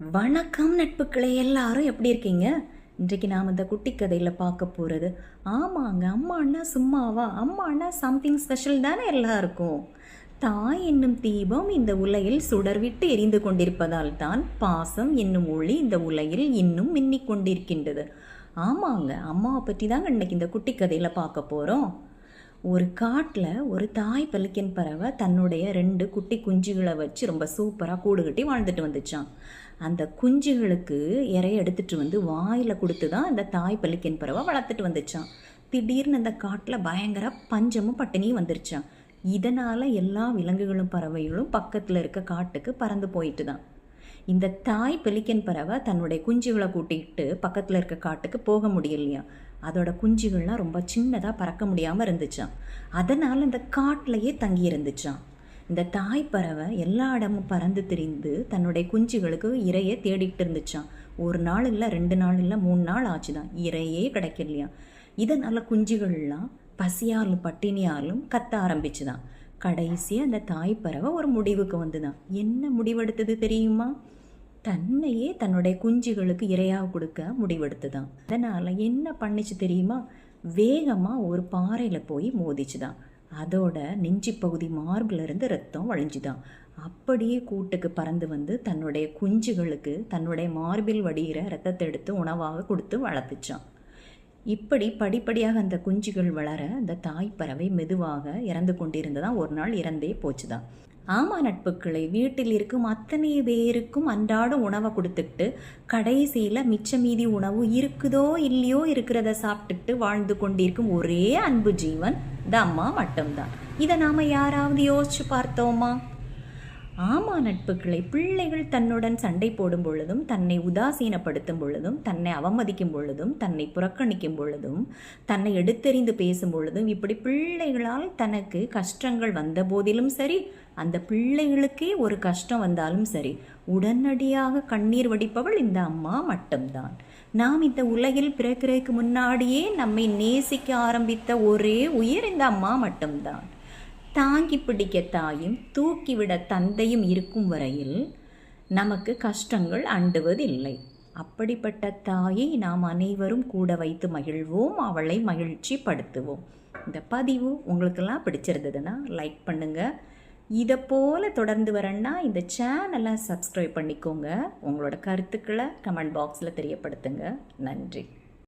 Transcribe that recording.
வணக்கம் நட்புக்களை எல்லாரும் எப்படி இருக்கீங்க? இன்றைக்கு நாம் இந்த குட்டி கதையில் பார்க்க போகிறது ஆமாங்க அம்மானா சும்மாவா? அம்மாண்ணா சம்திங் ஸ்பெஷல் தானே எல்லாருக்கும்? தாய் என்னும் தீபம் இந்த உலையில் சுடர்விட்டு எரிந்து கொண்டிருப்பதால் தான் பாசம் என்னும் ஒளி இந்த உலையில் இன்னும் மின்னிக் கொண்டிருக்கின்றது ஆமாங்க அம்மாவை பற்றி தாங்க இன்னைக்கு இந்த குட்டி கதையில் பார்க்க போகிறோம் ஒரு காட்டில் ஒரு தாய் பெலிக்கன் பறவை தன்னுடைய ரெண்டு குட்டி குஞ்சுகளை வச்சு ரொம்ப சூப்பராக கூடு கட்டி வாழ்ந்துட்டு வந்துச்சான் அந்த குஞ்சுகளுக்கு இறைய எடுத்துட்டு வந்து வாயில் கொடுத்து தான் அந்த தாய் பெலிக்கன் பறவை வளர்த்துட்டு வந்துச்சான் திடீர்னு அந்த காட்டில் பயங்கர பஞ்சமும் பட்டினியும் வந்துருச்சான் இதனால் எல்லா விலங்குகளும் பறவைகளும் பக்கத்தில் இருக்க காட்டுக்கு பறந்து போயிட்டு தான் இந்த தாய் பெலிக்கன் பறவை தன்னுடைய குஞ்சுகளை கூட்டிகிட்டு பக்கத்தில் இருக்க காட்டுக்கு போக முடியலையா அதோட குஞ்சுகள்லாம் ரொம்ப சின்னதாக பறக்க முடியாமல் இருந்துச்சான் அதனால் இந்த காட்டிலையே தங்கி இருந்துச்சான் இந்த தாய் பறவை எல்லா இடமும் பறந்து திரிந்து தன்னுடைய குஞ்சுகளுக்கு இரையை தேடிட்டு இருந்துச்சான் ஒரு நாள் இல்லை ரெண்டு நாள் இல்லை மூணு நாள் ஆச்சுதான். இரையே கிடைக்கலையா? இதனால் குஞ்சுகள்லாம் பசியாலும் பட்டினியாலும் கத்த ஆரம்பிச்சுதான். கடைசியாக அந்த தாய் பறவை ஒரு முடிவுக்கு வந்துதான். என்ன முடிவெடுத்தது தெரியுமா? தன்னையே தன்னுடைய குஞ்சுகளுக்கு இரையாக கொடுக்க முடிவெடுத்துதான். அதனால் என்ன பண்ணிச்சு தெரியுமா? வேகமாக ஒரு பாறையில் போய் மோதிச்சுதான். அதோட நெஞ்சு பகுதி மார்பிலிருந்து ரத்தம் வழிஞ்சுதான். அப்படியே கூட்டுக்கு பறந்து வந்து தன்னுடைய குஞ்சுகளுக்கு தன்னுடைய மார்பில் வடிகிற ரத்தத்தை எடுத்து உணவாக கொடுத்து வளர்த்துச்சான் இப்படி படிப்படியாக அந்த குஞ்சுகள் வளர அந்த தாய் பறவை மெதுவாக இறந்து கொண்டிருந்ததான் ஒரு நாள் இறந்தே போச்சுதான் ஆமா நட்புக்களை வீட்டில் இருக்கும் அத்தனை பேருக்கும் அன்றாட உணவை கொடுத்துட்டு கடைசியில் மிச்ச மீதி உணவு இருக்குதோ இல்லையோ இருக்கிறத சாப்பிட்டுட்டு வாழ்ந்து கொண்டிருக்கும் ஒரே அன்பு ஜீவன் இந்த அம்மா மட்டும்தான். இதை நாம் யாராவது யோசிச்சு பார்த்தோமா? ஆமா நட்புகளை பிள்ளைகள் தன்னுடன் சண்டை போடும் பொழுதும் தன்னை உதாசீனப்படுத்தும் பொழுதும் தன்னை அவமதிக்கும் பொழுதும் தன்னை புறக்கணிக்கும் பொழுதும் தன்னை எடுத்தெறிந்து பேசும் பொழுதும் இப்படி பிள்ளைகளால் தனக்கு கஷ்டங்கள் வந்த போதிலும் சரி அந்த பிள்ளைகளுக்கே ஒரு கஷ்டம் வந்தாலும் சரி உடனடியாக கண்ணீர் வடிப்பவள் இந்த அம்மா மட்டும்தான். நாம் இந்த உலகில் பிறக்கிறதுக்கு முன்னாடியே நம்மை நேசிக்க ஆரம்பித்த ஒரே உயிர் இந்த அம்மா மட்டும்தான். தாங்கி பிடிக்க தாயும் தூக்கிவிட தந்தையும் இருக்கும் வரையில் நமக்கு கஷ்டங்கள் அண்டுவதில்லை. அப்படிப்பட்ட தாயை நாம் அனைவரும் கூட வைத்து மகிழ்வோம் அவளை மகிழ்ச்சி படுத்துவோம் இந்த பதிவு உங்களுக்கெல்லாம் பிடிச்சிருந்ததுன்னா லைக் பண்ணுங்கள் இதை போல் தொடர்ந்து வரேன்னா இந்த சேனலை சப்ஸ்கிரைப் பண்ணிக்கோங்க. உங்களோட கருத்துக்களை கமெண்ட் பாக்ஸில் தெரியப்படுத்துங்க. நன்றி.